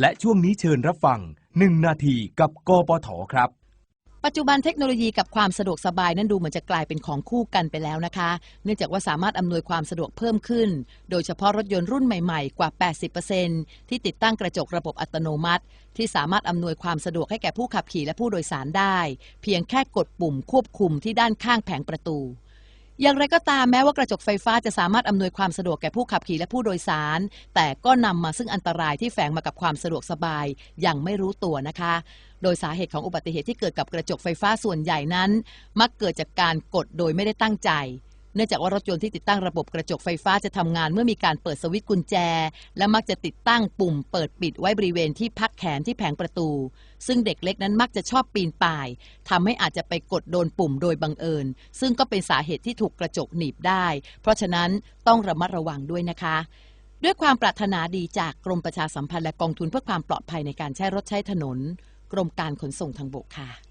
และช่วงนี้เชิญรับฟัง 1 นาทีกับกปทครับ ปัจจุบันเทคโนโลยีกับความสะดวกสบายนั้นดูเหมือนจะกลายเป็นของคู่กันไปแล้วนะคะ เนื่องจากว่าสามารถอำนวยความสะดวกเพิ่มขึ้น โดยเฉพาะรถยนต์รุ่นใหม่ๆ กว่า 80%ที่ติดตั้งกระจกระบบอัตโนมัติ ที่สามารถอำนวยความสะดวกให้แก่ผู้ขับขี่และผู้โดยสารได้ เพียงแค่กดปุ่มควบคุมที่ด้านข้างแผงประตู อย่างไรก็ตามแม้ว่ากระจกไฟฟ้าจะสามารถอำนวยความสะดวกแก่ผู้ขับขี่และผู้โดยสาร แต่ก็นำมาซึ่งอันตรายที่แฝงมากับความสะดวกสบายอย่างไม่รู้ตัวนะคะ โดยสาเหตุของอุบัติเหตุที่เกิดกับกระจกไฟฟ้าส่วนใหญ่นั้น มักเกิดจากการกดโดยไม่ได้ตั้งใจ นื่องจากว่ารถยนต์ที่ติดตั้งระบบกระจกไฟฟ้าจะทำงานเมื่อมีการเปิดสวิตช์กุญแจ และมักจะติดตั้งปุ่มเปิดปิดไว้บริเวณที่พักแขนที่แผงประตู ซึ่งเด็กเล็กนั้นมักจะชอบปีนป่ายทำให้อาจจะไปกดโดนปุ่มโดยบังเอิญ ซึ่งก็เป็นสาเหตุที่ถูกกระจกหนีบได้ เพราะฉะนั้นต้องระมัดระวังด้วยนะคะด้วยความปรารถนาดีจากกรมประชาสัมพันธ์และกองทุนเพื่อความปลอดภัยในการใช้รถใช้ถนน กรมการขนส่งทางบกค่ะ